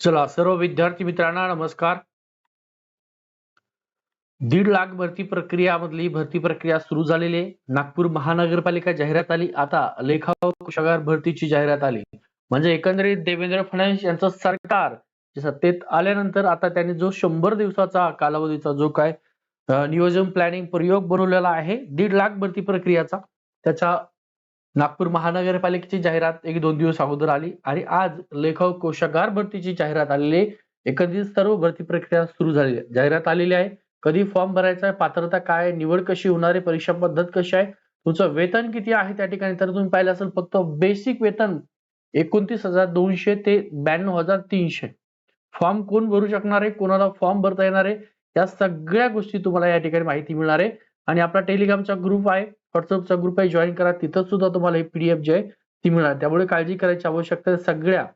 चला सर्व विद्यार्थी मित्रांना नमस्कार. दीड लाख भरती प्रक्रियामधली भरती प्रक्रिया सुरू झालेली आहे. नागपूर महानगरपालिका जाहिरात आली. आता लेखा कोषागार भरतीची जाहिरात आली. म्हणजे एकंदरीत देवेंद्र फडणवीस यांचं सरकार सत्तेत आल्यानंतर आता त्यांनी जो शंभर दिवसाचा कालावधीचा जो काय नियोजन प्लॅनिंग प्रयोग बनवलेला आहे दीड लाख भरती प्रक्रियाचा त्याच्या नागपूर महानगरपालिकेची जाहिरात एक दोन दिवस अगोदर आली आणि आज लेखक कोशागार भरतीची जाहिरात आलेली आहे. एकंदरीत सर्व भरती प्रक्रिया सुरू झालेली आहे. जाहिरात आलेली आहे. कधी फॉर्म भरायचा आहे? पात्रता काय आहे? निवड कशी होणार आहे? परीक्षा पद्धत कशी आहे? तुमचं वेतन किती आहे त्या ठिकाणी? तर तुम्ही पाहिलं असेल फक्त बेसिक वेतन एकोणतीस हजार दोनशे ते ब्याण्णव हजार तीनशे. फॉर्म कोण भरू शकणार आहे? कोणाला फॉर्म भरता येणार आहे? या सगळ्या गोष्टी तुम्हाला या ठिकाणी माहिती मिळणार आहे. आणि आपला टेलिग्रामचा ग्रुप आहे. व्हॉट्सअपचा ग्रुप आहे जॉईन करा. तिथं सुद्धा तुम्हाला ही पीडीएफ जी आहे ती मिळणार. त्यामुळे काळजी करायची आवश्यकता सगळ्या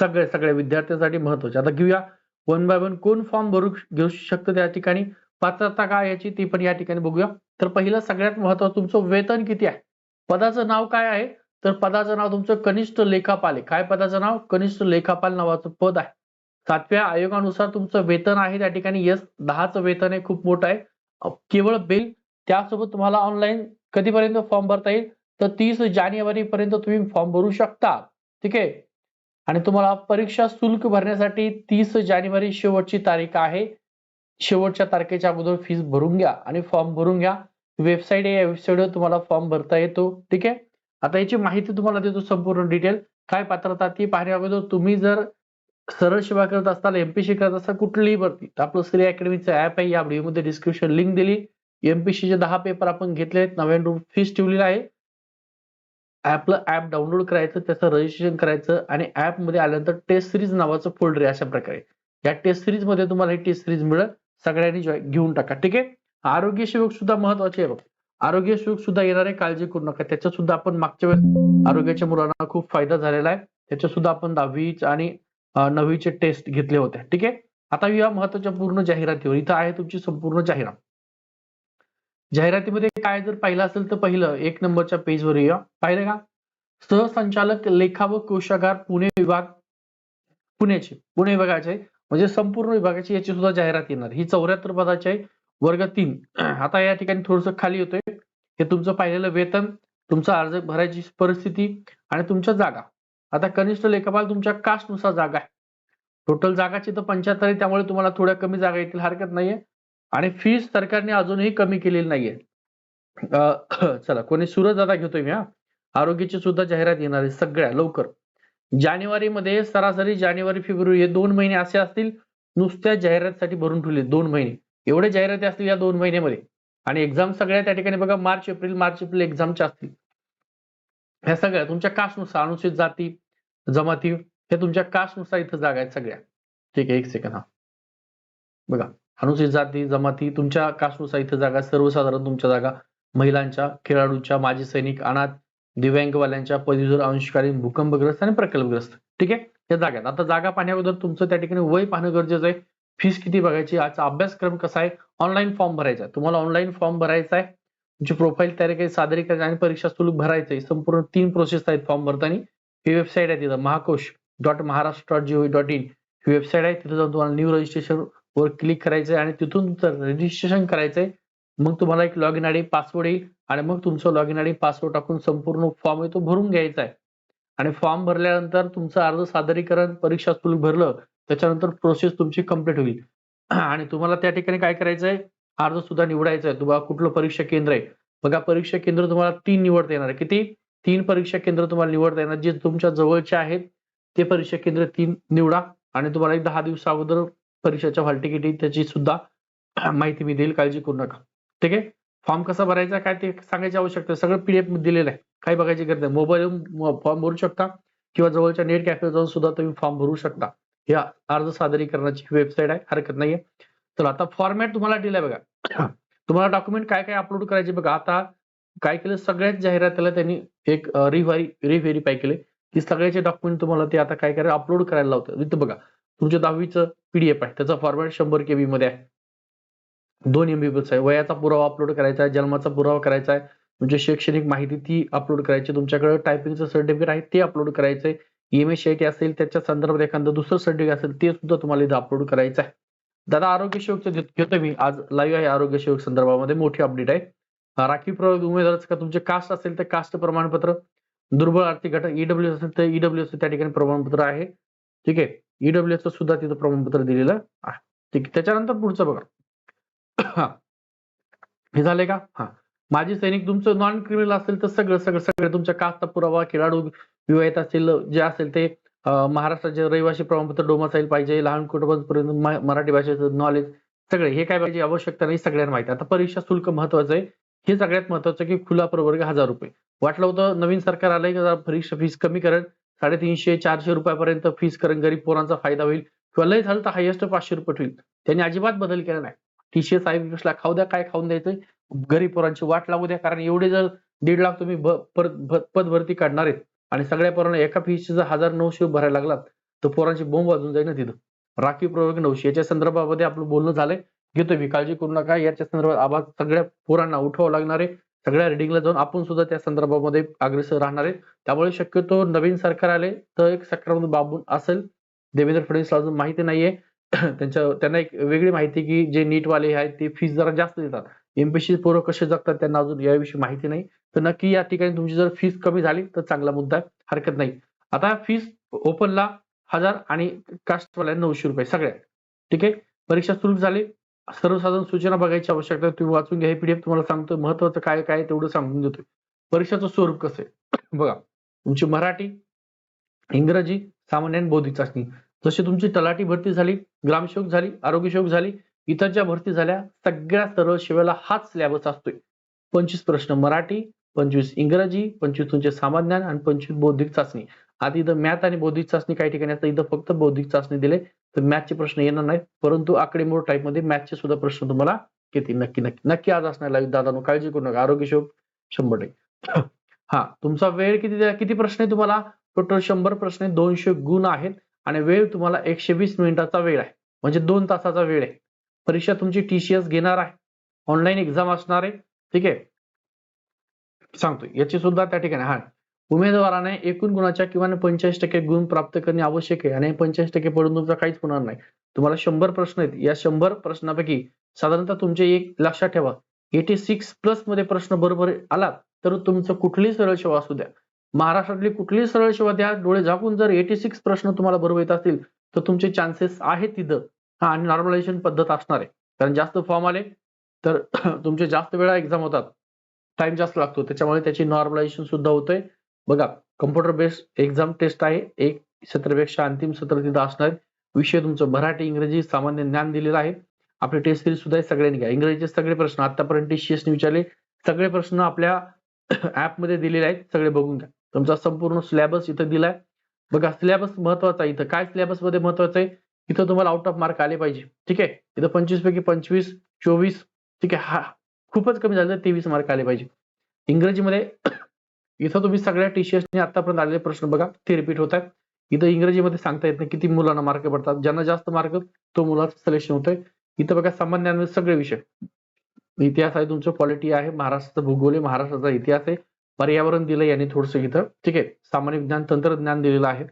सगळ्या सगळ्या विद्यार्थ्यांसाठी महत्त्वाचे आता घेऊया. वन बाय वन कोण फॉर्म भरू घेऊ शकतो त्या ठिकाणी? पात्रता काय याची ती पण या ठिकाणी बघूया. तर पहिलं सगळ्यात महत्वाचं तुमचं वेतन किती आहे? पदाचं नाव काय आहे? तर पदाचं नाव तुमचं कनिष्ठ लेखापाल आहे. काय पदाचं नाव? कनिष्ठ लेखापाल नावाचं पद आहे. सातव्या आयोगानुसार तुमचं वेतन आहे त्या ठिकाणी. यस दहाचं वेतन आहे. खूप मोठं आहे. केवळ बिल त्यासोबत तुम्हाला ऑनलाईन कधीपर्यंत फॉर्म भरता येईल? तर तीस जानेवारी पर्यंत तुम्ही फॉर्म भरू शकता. ठीक आहे? आणि तुम्हाला परीक्षा शुल्क भरण्यासाठी तीस जानेवारी शेवटची तारीख आहे. शेवटच्या तारखेच्या अगोदर फीस भरून घ्या आणि फॉर्म भरून घ्या. वेबसाईट आहे या वेबसाईटवर तुम्हाला फॉर्म भरता येतो. ठीक आहे? आता याची माहिती तुम्हाला देतो संपूर्ण डिटेल काय पात्रता ती पाहण्या अगोदर तुम्ही जर सरळ सेवा करत असताल एमपीसी करत असताल कुठलीही भरती तर आपलं श्री अकॅडमीचं ऍप आहे. या व्हिडिओमध्ये डिस्क्रिप्शन लिंक दिली. एमपीसीचे दहा पेपर आपण घेतले आहेत. नव्याण्णव फीस ठेवलेली आहे. ऍपला ऍप डाउनलोड करायचं त्याचं रजिस्ट्रेशन करायचं आणि ऍपमध्ये आल्यानंतर टेस्ट सिरीज नावाचं फोल्डर आहे अशा प्रकारे. या टेस्ट सिरीजमध्ये तुम्हाला ही टेस्ट सिरीज मिळेल. सगळ्यांनी घेऊन टाका ठीक आहे? आरोग्य सेवक सुद्धा महत्त्वाचे आहे बघ. आरोग्य सेवक सुद्धा येणार आहे काळजी करू नका. त्याच्यात सुद्धा आपण मागच्या वेळेस आरोग्याच्या मुलांना खूप फायदा झालेला आहे. त्याच्या सुद्धा आपण दहावी आणि नववीचे टेस्ट घेतले होते ठीक आहे? आता या महत्त्वाच्या पूर्ण जाहिरातीवर. इथं आहे तुमची संपूर्ण जाहिरात. जाहिरातीमध्ये काय जर पाहिलं असेल तर पहिलं एक नंबरच्या पेजवर येऊया. पाहिलं का? सहसंचालक लेखा व कोशागार पुणे विभाग पुण्याचे पुणे विभागाचे म्हणजे संपूर्ण विभागाची याची सुद्धा जाहिरात येणार. ही चौऱ्याहत्तर पदाची आहे वर्ग तीन. आता या ठिकाणी थोडस खाली होतोय हे तुमचं पाहिलेलं वेतन तुमचा अर्ज भरायची परिस्थिती आणि तुमच्या जागा. आता कनिष्ठ लेखापाल तुमच्या कास्टनुसार जागा आहे. टोटल जागाची तर पंच्याहत्तर आहे त्यामुळे तुम्हाला थोड्या कमी जागा येतील. हरकत नाहीये. आणि फीस सरकारने अजूनही कमी केलेली नाहीये. अं, चला कोणी सुरत दादा घेतोय मी हा? आरोग्याची सुद्धा जाहिरात येणार आहे सगळ्या लवकर. जानेवारीमध्ये सरासरी जानेवारी फेब्रुवारी हे दोन महिने असे असतील नुसत्या जाहिरातीसाठी भरून ठेवले दोन महिने. एवढे जाहिराती असतील या दोन महिन्यामध्ये. आणि एक्झाम सगळ्या त्या ठिकाणी बघा मार्च एप्रिल मार्च एप्रिल एक्झामच्या असतील. ह्या सगळ्या तुमच्या कास्टनुसार अनुसूचित जाती जमाती हे तुमच्या कास्टनुसार इथं जागा आहेत सगळ्या. ठीक आहे एक सेकंड हा. बघा. अनुसूचित जाती जमाती तुमच्या कास्टनुसार इथं जागा सर्वसाधारण तुमच्या जागा महिलांच्या खेळाडूंच्या माजी सैनिक अनाथ दिव्यांगवाल्यांच्या पदवीधर अंशकालीन भूकंपग्रस्त आणि प्रकल्पग्रस्त. ठीक आहे? या जागा आता जागा पाहण्याबद्दल तुमचं त्या ठिकाणी वय पाहणं गरजेचं आहे. फीस किती बघायची? आजचा अभ्यासक्रम कसा आहे? ऑनलाईन फॉर्म भरायचा आहे. तुम्हाला ऑनलाईन फॉर्म भरायचा आहे. तुमची प्रोफाईल तयार काही सादरीकरण आणि परीक्षा शुल्क भरायचं आहे. संपूर्ण तीन प्रोसेस आहेत फॉर्म भरताना. ही वेबसाईट आहे तिथं. Mahakosh dot Maharashtra dot G O V dot website आहे. तिथं जाऊन तुम्हाला न्यू रजिस्ट्रेशन वर क्लिक करायचंय आणि तिथून तुमचं रजिस्ट्रेशन करायचंय. मग तुम्हाला एक लॉग इन आयडी पासवर्ड येईल आणि मग तुमचं लॉग इन आयडी पासवर्ड टाकून संपूर्ण फॉर्म आहे तो भरून घ्यायचा आहे. आणि फॉर्म भरल्यानंतर तुमचं अर्ज सादरीकरण परीक्षा शुल्क भरलं त्याच्यानंतर प्रोसेस तुमची कंप्लीट होईल. आणि तुम्हाला त्या ठिकाणी काय करायचं आहे अर्ज सुद्धा निवडायचा आहे. तुम्हाला कुठलं परीक्षा केंद्र आहे? बघा परीक्षा केंद्र तुम्हाला तीन निवडता येणार आहे. किती? तीन परीक्षा केंद्र तुम्हाला निवडता येणार. जे तुमच्या जवळचे आहेत ते परीक्षा केंद्र तीन निवडा आणि तुम्हाला एक दहा दिवसा अगोदर परीक्षेच्या हॉल तिकीट त्याची सुद्धा माहिती मी देईल काळजी करू नका. ठीक आहे? फॉर्म कसा भरायचा काय ते सांगायची आवश्यकता सगळं पीडीएफ दिलेलं आहे. काही बघायची गरज नाही. मोबाईल फॉर्म भरू शकता किंवा जवळच्या नेट कॅफे जाऊन सुद्धा तुम्ही फॉर्म भरू शकता. या अर्ज सादरीकरणाची वेबसाईट आहे हरकत नाहीये. तर आता फॉर्मॅट तुम्हाला दिलाय बघा. तुम्हाला डॉक्युमेंट काय काय अपलोड करायचे बघा. आता काय केलं सगळ्याच जाहिरातीला त्यांनी एक रिव्हारी रिव्हेरीफाय केले. की सगळ्याचे डॉक्युमेंट तुम्हाला ते आता काय करायला अपलोड करायला लावतं इथं बघा. तुमच्या दहावीचं पीडीएफ आहे. त्याचा फॉर्मॅट शंभर केबी मध्ये आहे. दोन एमबी आहे. वयाचा पुरावा अपलोड करायचा आहे. पुरावा करायचा आहे. शैक्षणिक माहिती ती अपलोड करायची. तुमच्याकडे टायपिंगचं सर्टिफिकेट आहे, ते अपलोड करायचंय. टी असेल, त्याच्या संदर्भात एखादं दुसरं सर्टिफिकेट असेल, ते सुद्धा तुम्हाला अपलोड करायचं आहे. दादा, आरोग्य सेवकचं घेत- मी. आज लाईव्ह आहे आरोग्य सेवक संदर्भामध्ये. मोठी अपडेट आहे. राखीव प्रवर्ग उमेदवार का? तुमचे कास्ट असेल तर कास्ट प्रमाणपत्र. दुर्बळ आर्थिक घटक ईडब्ल्यू असेल तर ईडब्ल्यू ठिकाणी प्रमाणपत्र आहे. ठीक आहे? ईडब्ल्यू चं सुद्धा तिथं प्रमाणपत्र दिलेलं आहे. त्याच्यानंतर पुढचं बघा. हा हे झालंय का? हा. माजी सैनिक तुमचं नॉन क्रिमिनल असेल तर सगळं सगळं सगळं तुमच्या कास्ता पुरावा खेळाडू विवाहित असेल जे असेल ते महाराष्ट्राचे रहिवासी प्रमाणपत्र डोमासाईल पाहिजे लहान कुटुंबापर्यंत मराठी भाषेचं नॉलेज सगळे. हे काय पाहिजे? आवश्यकता नाही सगळ्यांना माहिती. आता परीक्षा शुल्क महत्वाचं आहे. हे सगळ्यात महत्वाचं की खुला प्रवर्ग हजार रुपये. वाटलं होतं नवीन सरकार आलंय की जरा परीक्षा फीस कमी करेल. साडेतीनशे चारशे रुपयापर्यंत फीस करून गरीब पोरांचा फायदा होईल. किंवा लय झालं तर हायेस्ट पाचशे रुपये होईल त्यांनी अजिबात बदल केला नाही. टीसीएस आयबीएसला खाऊ द्या काय खाऊन द्यायचं गरीब पोरांची वाट लागू द्या. कारण एवढे जर दीड लाख तुम्ही पद भरती काढणार आहेत आणि सगळ्या पोरांना एका फीसचे जर हजार नऊशे भरायला लागलात तर पोरांची बोंब वाजून जाईल ना तिथं. राखीव प्रवर्ग नऊशे. याच्या संदर्भामध्ये आपलं बोलणं झालंय. घेतोय मी. काळजी करू नका. याच्या संदर्भात आवाज सगळ्या पोरांना उठवावं लागणार आहे. सगळ्या रिडिंगला जाऊन आपण सुद्धा त्या संदर्भामध्ये अग्रेसर राहणार आहे. त्यामुळे शक्यतो नवीन सरकार आले तर एक सकारात्मक बाबून असेल. देवेंद्र फडणवीस अजून माहिती नाहीये. त्यांच्या त्यांना एक वेगळी माहिती की जे नीटवाले आहेत ते फीस जरा जास्त देतात. एमपीसी पोरं कसे जगतात त्यांना अजून याविषयी माहिती नाही. तर नक्की या ठिकाणी तुमची जर फीस कमी झाली तर चांगला मुद्दा हरकत नाही. आता फीस ओपनला हजार आणि कास्टवाल्या नऊशे रुपये सगळ्या. ठीक आहे? परीक्षा सुरू झाली. सर्वसाधारण सूचना बघायची आवश्यकता तुम्ही वाचून घ्या. हे पीडीएफ तुम्हाला सांगतो महत्वाचं काय काय तेवढं सांगून देतोय परीक्षाचं स्वरूप कसं आहे? बघा. तुमची मराठी इंग्रजी सामान्य आणि बौद्धिक चाचणी. जशी तुमची तलाठी भरती झाली ग्रामसेवक झाली आरोग्यसेवक झाली इतर ज्या भरती झाल्या सगळ्या सर्व सेवेला हाच सिलेबस असतोय. पंचवीस प्रश्न मराठी पंचवीस इंग्रजी पंचवीस तुमचे सामान्य आणि पंचवीस बौद्धिक चाचणी. आधी इथं मॅथ आणि बौद्धिक चाचणी काही ठिकाणी असतं इथं फक्त बौद्धिक चाचणी दिले तर मॅथचे प्रश्न येणार नाहीत. परंतु आकडेमोड टाईपमध्ये मॅथचे सुद्धा प्रश्न तुम्हाला किती नक्की नक्की नक्की आज असणार लाईव्ह दादा काळजी करू नका. आरोग्य शोभ शंभर टक्के. हा तुमचा वेळ किती किती प्रश्न आहे तुम्हाला? टोटल शंभर प्रश्न आहे. दोनशे गुण आहेत. आणि वेळ तुम्हाला एकशे वीस मिनिटाचा वेळ आहे. म्हणजे दोन तासाचा वेळ आहे. परीक्षा तुमची टीसीएस घेणार आहे. ऑनलाईन एक्झाम असणार आहे. ठीक आहे? सांगतो याची सुद्धा त्या ठिकाणी हा. उमेदवाराने एकूण गुणाच्या किमान पंचेचाळीस टक्के गुण प्राप्त करणे आवश्यक आहे आणि पंचेचाळीस टक्के पडून तुमचा काहीच होणार नाही. तुम्हाला शंभर प्रश्न आहेत. या शंभर प्रश्नापैकी साधारणतः तुमचे एक लक्षात ठेवा. एटी सिक्स प्लसमध्ये प्रश्न बरोबर आला तर तुमचं कुठलीही सरळ सेवा असू द्या. महाराष्ट्रातली कुठलीही सरळ सेवा द्या डोळे झाकून जर एटी सिक्स प्रश्न तुम्हाला बरोबर येत असतील तर तुमचे चान्सेस आहेत तिथं. हा आणि नॉर्मलायझेशन पद्धत असणार आहे. कारण जास्त फॉर्म आले तर तुमचे जास्त वेळा एक्झाम होतात. टाइम जास्त लागतो. त्याच्यामुळे त्याची नॉर्मलायझेशन सुद्धा होतंय. बघा कम्प्युटर बेस्ड एक्झाम टेस्ट आहे. एक सत्रपेक्षा अंतिम सत्र तिथं असणार. विषय तुमचं मराठी इंग्रजी सामान्य ज्ञान दिलेलं आहे. आपली टेस्ट सिरीज सुद्धा सगळ्यांनी घ्या. इंग्रजीचे सगळे प्रश्न आतापर्यंत टीसीएसने विचारले. सगळे प्रश्न आपल्या ऍपमध्ये दिलेले आहेत. सगळे बघून घ्या. तुमचा संपूर्ण सिलेबस इथं दिलाय. बघा सिलेबस महत्त्वाचा आहे इथं. काय सिलेबसमध्ये महत्वाचं आहे? इथं तुम्हाला आउट ऑफ मार्क आले पाहिजे. ठीक आहे? इथं पंचवीस पैकी पंचवीस चोवीस ठीक आहे? हा खूपच कमी झालं तेवीस मार्क आले पाहिजे. इंग्रजीमध्ये इथं तुम्ही सगळ्या टीसीएसने आतापर्यंत आलेले प्रश्न बघा ते रिपीट होत आहेत. इथं इंग्रजीमध्ये सांगता येत नाही किती मुलांना मार्क पडतात. ज्यांना जास्त मार्क तो मुलाचं सिलेक्शन होतंय. इथं बघा सामान्य सगळे विषय. इतिहास आहे तुमचं पॉलिटी आहे महाराष्ट्राचा भूगोल आहे महाराष्ट्राचा इतिहास आहे. पर्यावरण दिलं यांनी थोडस इथं. ठीक आहे सामान्य विज्ञान तंत्रज्ञान दिलेलं आहे.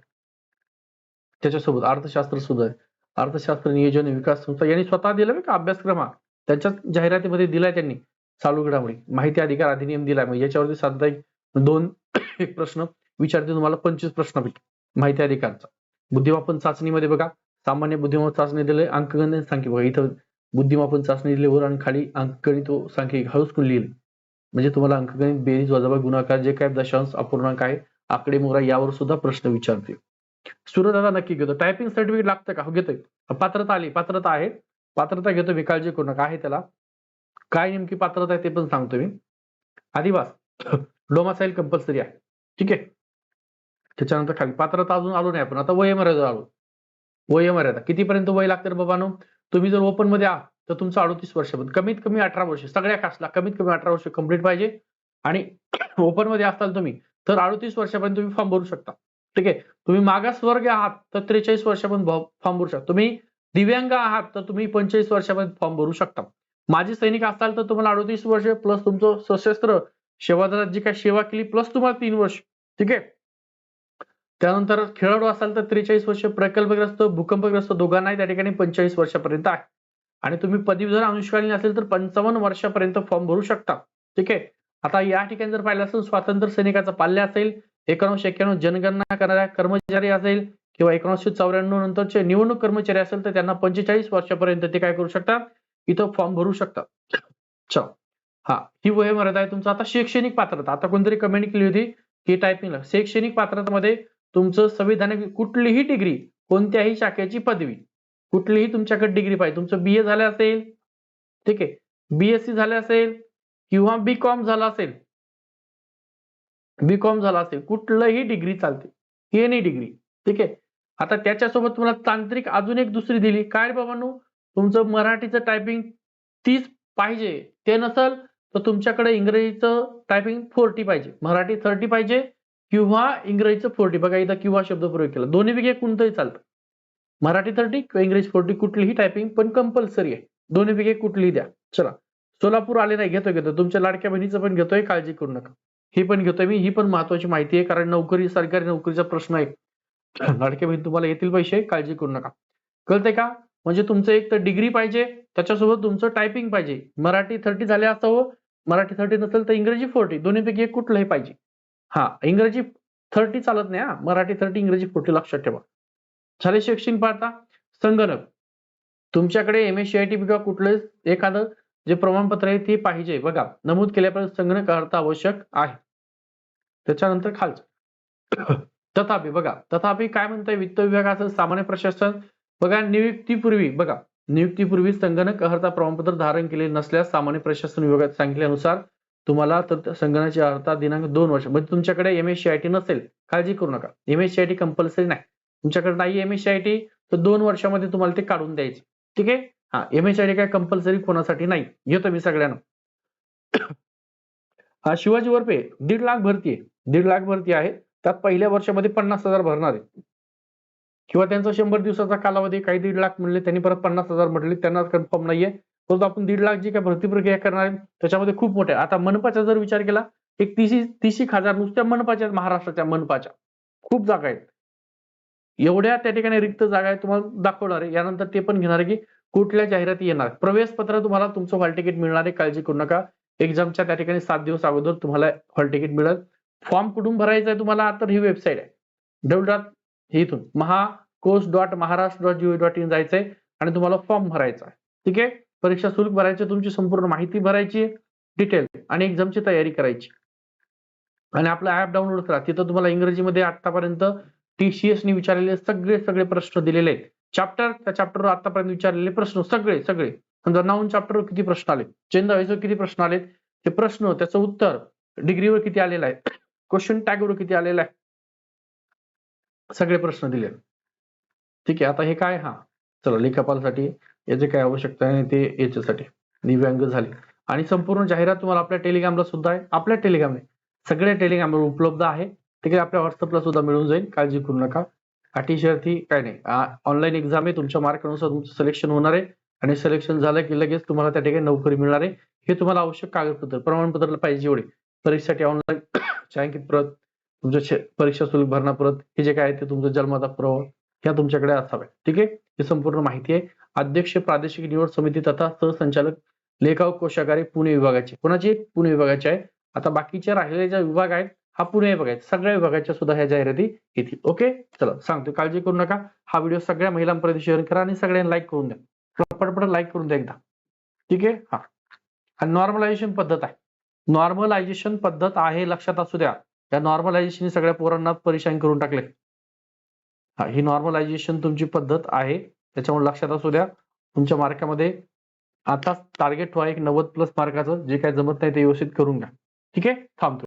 त्याच्यासोबत अर्थशास्त्र सुद्धा आहे. अर्थशास्त्र नियोजन विकास संस्था यांनी स्वतः दिलं का अभ्यासक्रम? हा त्यांच्या जाहिरातीमध्ये दिलाय त्यांनी. चालू घडामोडी. माहिती अधिकार अधिनियम दिलाय. म्हणजे याच्यावरती साधता एक दोन एक प्रश्न विचारते तुम्हाला पंचवीस प्रश्नापैकी माहिती अधिकारचा. बुद्धिमापन चाचणीमध्ये बघा सामान्य बुद्धिमापन चाचणी दिले अंकगणित सांख्य बघा इथं बुद्धिमापन चाचणी दिली वर आणि खाली अंकगणित व हळूच करून लिहिले? म्हणजे तुम्हाला अंकगणित बेरीज वजाबा गुणाकार जे काय दशांश अपूर्णांक आहे आकडेमोरा यावर सुद्धा प्रश्न विचारते. सूर्यदादा नक्की घेतो. टायपिंग सर्टिफिकेट लागतं का? हो घेतोय. पात्रता आली पात्रता आहे. पात्रता घेतो मी काळजी करू नका आहे त्याला. काय नेमकी पात्रता आहे ते पण सांगतो मी. आदिवास. डोमासाईल कंपल्सरी आहे. ठीक आहे? त्याच्यानंतर खाली पात्रता अजून आलो नाही आपण आता वय मर्यादा आलो वय मर्यादा. कितीपर्यंत वय लागतं बाबानो? तुम्ही जर ओपनमध्ये आहात तर तुमचं अडतीस वर्षापर्यंत कमीत कमी अठरा वर्ष सगळ्या कास्टला कमीत कमी अठरा वर्ष कंप्लीट पाहिजे. आणि ओपनमध्ये असाल तुम्ही तर अडतीस वर्षापर्यंत तुम्ही फॉर्म भरू शकता. ठीक आहे? तुम्ही मागास वर्ग आहात तर त्रेचाळीस वर्षापर्यंत फॉर्म भरू शकता. तुम्ही दिव्यांग आहात तर तुम्ही पंचेचाळीस वर्षापर्यंत फॉर्म भरू शकता. माझे सैनिक असाल तर तुम्हाला अडतीस वर्ष प्लस तुमचं सशस्त्र सेवा जी काय सेवा केली प्लस तुम्हाला तीन वर्ष. ठीक आहे? त्यानंतर खेळाडू असाल तर त्रेचाळीस वर्ष प्रकल्पग्रस्त भूकंपग्रस्त दोघांनाही त्या ठिकाणी पंचेचाळीस वर्षापर्यंत आहे. आणि तुम्ही पदवीधर अनुष्कालीन असेल तर पंचावन्न वर्षापर्यंत फॉर्म भरू शकता. ठीक आहे? आता या ठिकाणी जर पाहिलं असेल स्वातंत्र्य सैनिकाचा पाल्य असेल एकोणीसशे एक्क्याण्णव जनगणना करणाऱ्या कर्मचारी असेल किंवा एकोणीसशे चौऱ्याण्णव नंतरचे निवडणूक कर्मचारी असेल तर त्यांना पंचेचाळीस वर्षापर्यंत ते काय करू शकतात? इथं फॉर्म भरू शकतात. चल. हा ही वय मर्यादा आहे तुमचं. आता शैक्षणिक पात्रता. आता कोणतरी कमेंट केली होती की टायपिंगला शैक्षणिक पात्रतेमध्ये तुमचं संविधानिक कुठलीही डिग्री कोणत्याही शाखेची पदवी कुठलीही तुमच्याकडे डिग्री पाहिजे. तुमचं बी ए झालं असेल ठीक आहे. बीएससी झालं असेल किंवा बी कॉम झालं असेल बी कॉम झाला असेल कुठलंही डिग्री चालते. एनी डिग्री ठीक आहे. आता त्याच्यासोबत तुम्हाला तांत्रिक अजून एक दुसरी दिली. काय बाबांनो? तुमचं मराठीचं टायपिंग तीस पाहिजे. ते नसल तर तुमच्याकडे इंग्रजीचं टायपिंग फोर्टी पाहिजे. मराठी थर्टी पाहिजे किंवा इंग्रजीचं फोर्टी बघा इथं किंवा शब्द प्रयोग केला. दोन्हीपैकी कोणतंही चालतं. मराठी थर्टी किंवा इंग्रजी फोर्टी कुठलीही टायपिंग पण कंपल्सरी आहे. दोन्हीपैकी कुठलीही द्या. चला. सोलापूर आले नाही घेतो घेतो तुमच्या लाडक्या बहिणीचं पण घेतोय काळजी करू नका. ही पण घेतोय मी ही पण महत्वाची माहिती आहे कारण नोकरी सरकारी नोकरीचा प्रश्न आहे. लाडक्या बहीण तुम्हाला येतील पैसे काळजी करू नका. कळतंय का? म्हणजे तुमचं एक तर डिग्री पाहिजे त्याच्यासोबत तुमचं टायपिंग पाहिजे. मराठी थर्टी झाले असावं मराठी थर्टी नसेल तर इंग्रजी फोर्टी दोन्हीपैकी एक कुठलंही पाहिजे. हा इंग्रजी थर्टी चालत नाही हा. मराठी थर्टी इंग्रजी फोर्टी लक्षात ठेवा. झाले शैक्षणिक पाहता? संगणक. तुमच्याकडे M S C I T किंवा कुठलं एखादं जे प्रमाणपत्र आहे ते पाहिजे. बघा नमूद केल्यापर्यंत संगणक अर्थ आवश्यक आहे. त्याच्यानंतर खालचं. तथापि बघा तथापि काय म्हणतंय वित्त विभागाचं सामान्य प्रशासन? बघा नियुक्तीपूर्वी बघा नियुक्तीपूर्वी संगणक अर्हता प्रमाणपत्र धारण केले नसल्यास सामान्य प्रशासन विभागात सांगितल्यानुसार तुम्हाला तर संगणकाची अर्हता दिनांक दोन वर्ष म्हणजे तुमच्याकडे M S C I T नसेल काळजी करू नका. M S C I T compulsory नाही. तुमच्याकडे नाही M S C I T तर दोन वर्षामध्ये तुम्हाला ते काढून द्यायचे. ठीक आहे? हा एम एस आय टी काय कंपल्सरी कोणासाठी नाही? येतो मी सगळ्यांना. हा शिवाजी वरपे दीड लाख भरती आहे दीड लाख भरती आहे त्यात पहिल्या वर्षामध्ये पन्नास हजार भरणार आहे. किंवा त्यांचा शंभर दिवसाचा कालावधी काही दीड लाख म्हणले त्यांनी परत पन्नास हजार म्हटले त्यांना कन्फर्म नाहीये. परंतु आपण दीड लाख जी काय भरती प्रक्रिया करणार आहे त्याच्यामध्ये खूप मोठ्या आता मनपाचा जर विचार केला एक तीस तीस एक हजार नुसत्या मनपाच्या महाराष्ट्राच्या मनपाच्या. खूप जागा आहेत. एवढ्या त्या ठिकाणी रिक्त जागा आहे तुम्हाला दाखवणार आहे. यानंतर ते पण घेणार आहे की कुठल्या जाहिराती येणार. प्रवेश पत्र तुम्हाला तुमचं हॉल तिकीट मिळणार आहे काळजी करू नका. एक्झामच्या त्या ठिकाणी सात दिवस अगोदर तुम्हाला हॉल तिकीट मिळेल. फॉर्म कुठून भरायचा आहे तुम्हाला? तर ही वेबसाईट आहे. डब्ल्यू डॉट हे इथून. Maha course dot Maharashtra dot G O dot in जायचंय आणि तुम्हाला फॉर्म भरायचा आहे. ठीक आहे? परीक्षा शुल्क भरायचे तुमची संपूर्ण माहिती भरायची डिटेल आणि एक्झामची तयारी करायची. आणि आपलं ऍप डाउनलोड करा. तिथं तुम्हाला इंग्रजीमध्ये आतापर्यंत टीसीएस ने विचारलेले सगळे सगळे प्रश्न दिलेले आहेत. चॅप्टर त्या चॅप्टरवर आतापर्यंत विचारलेले प्रश्न सगळे सगळे. समजा नाऊन चॅप्टरवर किती प्रश्न आले चेंज किती प्रश्न आलेत? ते प्रश्न त्याचं उत्तर डिग्रीवर किती आलेलं आहे? क्वेश्चन टॅगवर किती आलेलं आहे? सगळे प्रश्न दिले ठीक आहे आता हे काय? हा. चला लेखापालसाठी याचे काय आवश्यकता आहे ते याच्यासाठी. दिव्यांग झाले. आणि संपूर्ण जाहिरात तुम्हाला आपल्या टेलिग्रामला सुद्धा आहे. आपल्या टेलिग्रामने सगळ्या टेलिग्रामवर उपलब्ध आहे. ते काही आपल्या व्हॉट्सअपला सुद्धा मिळून जाईल. काळजी करू नका. अटी शर्थी काय नाही. ऑनलाईन एक्झाम आहे. तुमच्या मार्कानुसार तुमचं सिलेक्शन होणार आहे. आणि सिलेक्शन झालं की लगेच तुम्हाला त्या ठिकाणी नोकरी मिळणार आहे. हे तुम्हाला आवश्यक कागदपत्र प्रमाणपत्र पाहिजे एवढे. परीक्षेसाठी ऑनलाईन छायांकित प्रत तुमचं परीक्षा शुल्क भरणा परत हे जे काय आहे ते तुमचं जन्माचा पुरावा ह्या तुमच्याकडे असाव्या ठीक आहे? ही संपूर्ण माहिती आहे. अध्यक्ष प्रादेशिक निवड समिती तथा सहसंचालक लेखा कोशागारे पुणे विभागाचे. कोणाचे? पुणे विभागाचे आहे. आता बाकीचे राहिलेले ज्या विभाग आहेत हा पुणे विभाग आहे. सगळ्या विभागाच्या सुद्धा ह्या जाहिराती येतील. ओके? चला सांगतो काळजी करू नका. हा व्हिडिओ सगळ्या महिलांपर्यंत शेअर करा आणि सगळ्यांना लाईक करून द्या. पटपट लाईक करून द्या एकदा. ठीक आहे? हा. हा नॉर्मलायझेशन पद्धत आहे. नॉर्मलायझेशन पद्धत आहे लक्षात असू द्या. या नॉर्मलायझेशन सगळ्या पोरांना परेशान करून टाकले हा ही नॉर्मलायझेशन तुमची पद्धत आहे. त्याच्यामुळे लक्षात असू द्या. तुमच्या मार्कामध्ये आता टार्गेट व्हा एक नव्वद प्लस मार्काचं. जे काय जमत नाही ते व्यवस्थित करून घ्या. ठीक आहे? थांबतो.